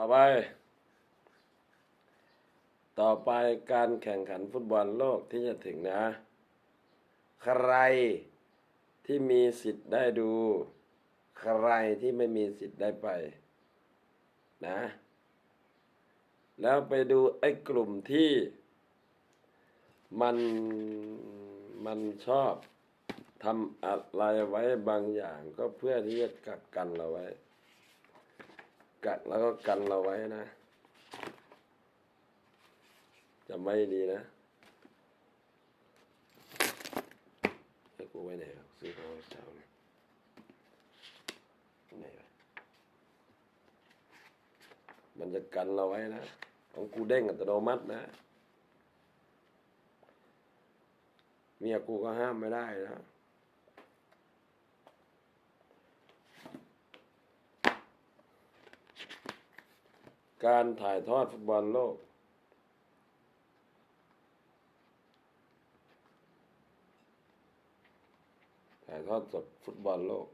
ต่อไป ต่อไปการแข่งขันฟุตบอลโลกที่จะถึงนะ ใครที่มีสิทธิ์ได้ดู ใครที่ไม่มีสิทธิ์ได้ไป นะ แล้วไปดูไอ้กลุ่มที่มันมันชอบทำอะไรไว้บางอย่างก็เพื่อที่จะกักกันเราไว้ กักแล้วก็กันเราไว้นะจำไว้ดีนะให้กูไว้ไหนวซื้อของไว้เช้าเนี่ยไหนวะมันจะกันเราไว้นะ ของกูเด้งอัตโนมัตินะ เมียกูก็ห้ามไม่ได้นะ การถ่ายทอดฟุตบอลโลก ถ่ายทอดสดฟุตบอลโลก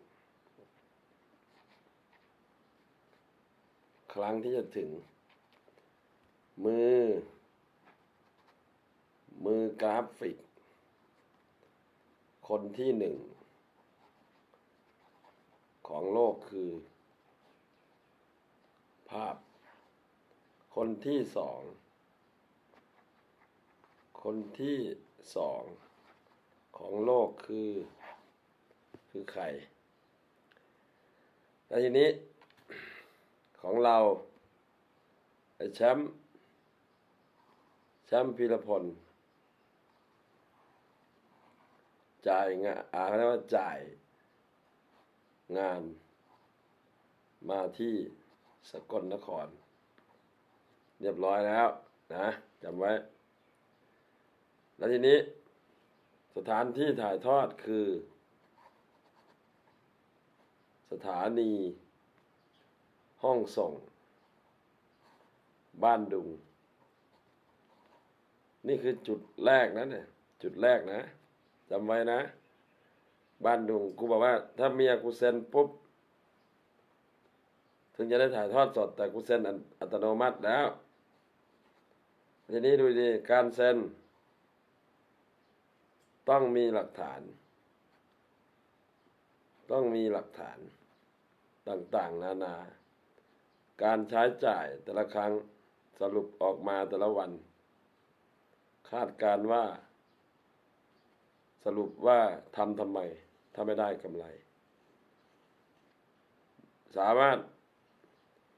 ครั้งที่จะถึง มือ มือกราฟิก คนที่หนึ่ง ของโลกคือ ภาพ คนที่สอง คนที่สองของโลกคือ คือใครแล้วทีนี้ของเราไอ้แชมป์แชมป์พีรพล จ่ายงานอ่าเขาเรียกว่าจ่ายงานมาที่สกลนคร เรียบร้อยแล้วนะจำไว้ แล้วทีนี้ สถานที่ถ่ายทอดคือ สถานี ห้องส่ง บ้านดุง นี่คือจุดแรกนะเนี่ยจุดแรกนะจำไว้นะ บ้านดุงกูบอกว่า ถ้าเมียกูเซ็นปุ๊บ ถึงจะได้ถ่ายทอดสดแต่กูเซ็นอัตโนมัติแล้ว ทีนี้ดูดีการเซ็น ต้องมีหลักฐาน ต้องมีหลักฐานต่างๆ นานา การใช้จ่ายแต่ละครั้งสรุปออกมาแต่ละวัน คาดการว่า สรุปว่าทำทำไม ถ้าไม่ได้กำไร สามารถ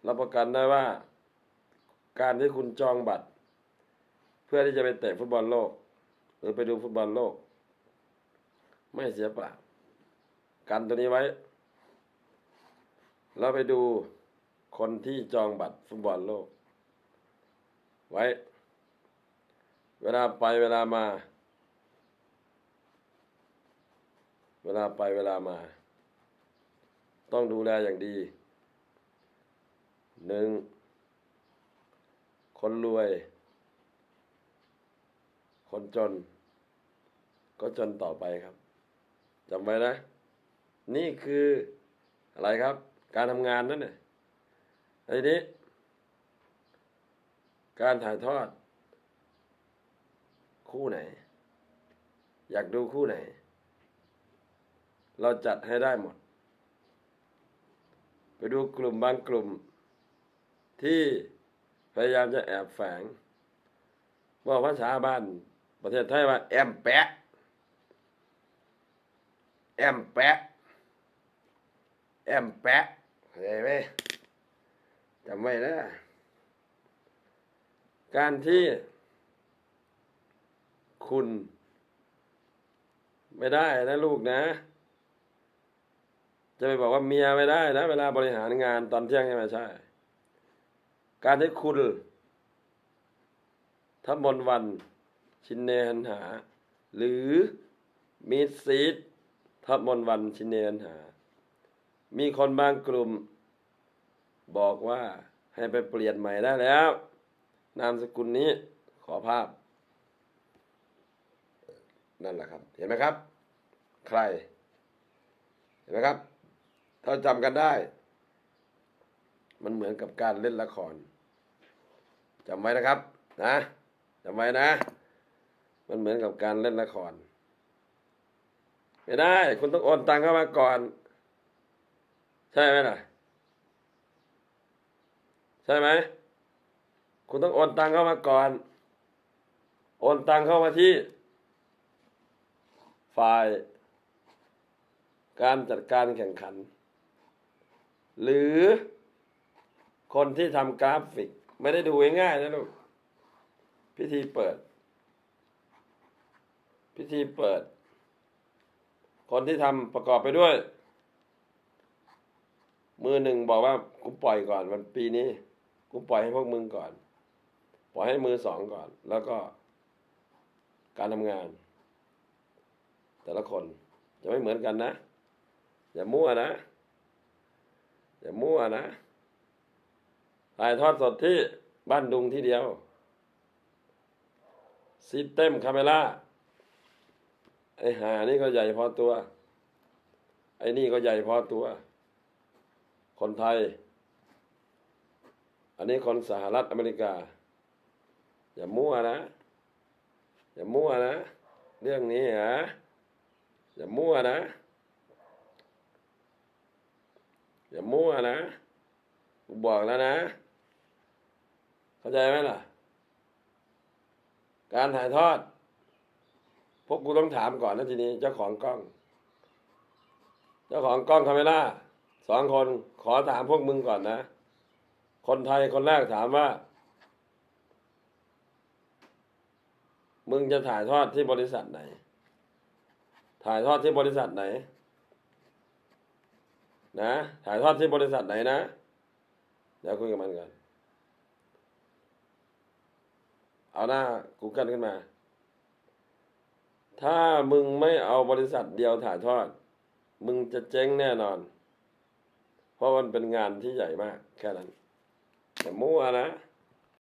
รับประกันได้ว่า การที่คุณจองบัตร เพื่อที่จะไปเตะฟุตบอลโลก หรือไปดูฟุตบอลโลก ไม่เสียเปล่ากันตัวนี้ไว้ เราไปดูคนที่จองบัตรฟุตบอลโลก ไว้ เวลาไปเวลามา เวลาไปเวลามา ต้องดูแลอย่างดี หนึ่งคนรวย คนจน ก็จนต่อไปครับจำไว้นะ นี่คืออะไรครับ การทำงานนั่นเนี่ยทีนี้ การถ่ายทอด คู่ไหน อยากดูคู่ไหน เราจัดให้ได้หมด ไปดูกลุ่มบางกลุ่ม ที่พยายามจะแอบแฝงว่าภาษาบ้านประเทศไทยว่าแอมแปะ แอมแปะ แอมแปะเข้าใจไหมจำไว้นะการที่คุณไม่ได้นะลูกนะ จะไปบอกว่าเมียไม่ได้นะ เวลาบริหารงานตอนเที่ยงใช่ไหมใช่ การที่คุณทับมนวัน ชินเนหันหา หรือมีซีดทับมนวันชินเนหันหา มีคนบางกลุ่ม บอกว่าให้ไปเปลี่ยนใหม่ได้แล้ว นามสกุลนี้ขอภาพ นั่นแหละครับ เห็นไหมครับ ใคร เห็นไหมครับ ถ้าจำกันได้ มันเหมือนกับการเล่นละครจำไว้นะครับ นะจำไว้นะ มันเหมือนกับการเล่นละคร ไม่ได้ คุณต้องโอนตังเข้ามาก่อน ใช่ไหมล่ะ ใช่ไหมคุณต้องโอนตังเข้ามาก่อน โอนตังเข้ามาที่ ฝ่าย การจัดการแข่งขัน หรือ คนที่ทำกราฟิก ไม่ได้ดูง่ายๆนะลูก พิธีเปิด พิธีเปิด คนที่ทำประกอบไปด้วย มือหนึ่งบอกว่ากูปล่อยก่อนวันปีนี้ กูปล่อยให้พวกมึงก่อน ปล่อยให้มือสองก่อน แล้วก็ การทำงาน แต่ละคนจะไม่เหมือนกันนะ อย่ามั่วนะ อย่ามั่วนะ ถ่ายทอดสดที่บ้านดุงที่เดียวซิสเต็มคาเมล่าไอ้หานี่ก็ใหญ่พอตัว ไอ้นี่ก็ใหญ่พอตัว คนไทย อันนี้คนสหรัฐอเมริกา อย่ามั่วนะ อย่ามั่วนะ เรื่องนี้ฮะอย่ามั่วนะ อย่ามั่วนะกูบอกแล้วนะ เข้าใจไหมล่ะ การถ่ายทอด พวกกูต้องถามก่อนนะทีนี้ เจ้าของกล้อง เจ้าของกล้องคาเมล่าสองคนขอถามพวกมึงก่อนนะ คนไทยคนแรกถามว่า มึงจะถ่ายทอดที่บริษัทไหน ถ่ายทอดที่บริษัทไหน นะ ถ่ายทอดที่บริษัทไหนนะ เดี๋ยวคุยกับมันก่อน เอาหน้า Google ขึ้นมา ถ้ามึงไม่เอาบริษัทเดียวถ่ายทอด มึงจะเจ๊งแน่นอน เพราะมันเป็นงานที่ใหญ่มาก แค่นั้น แต่มั่วนะ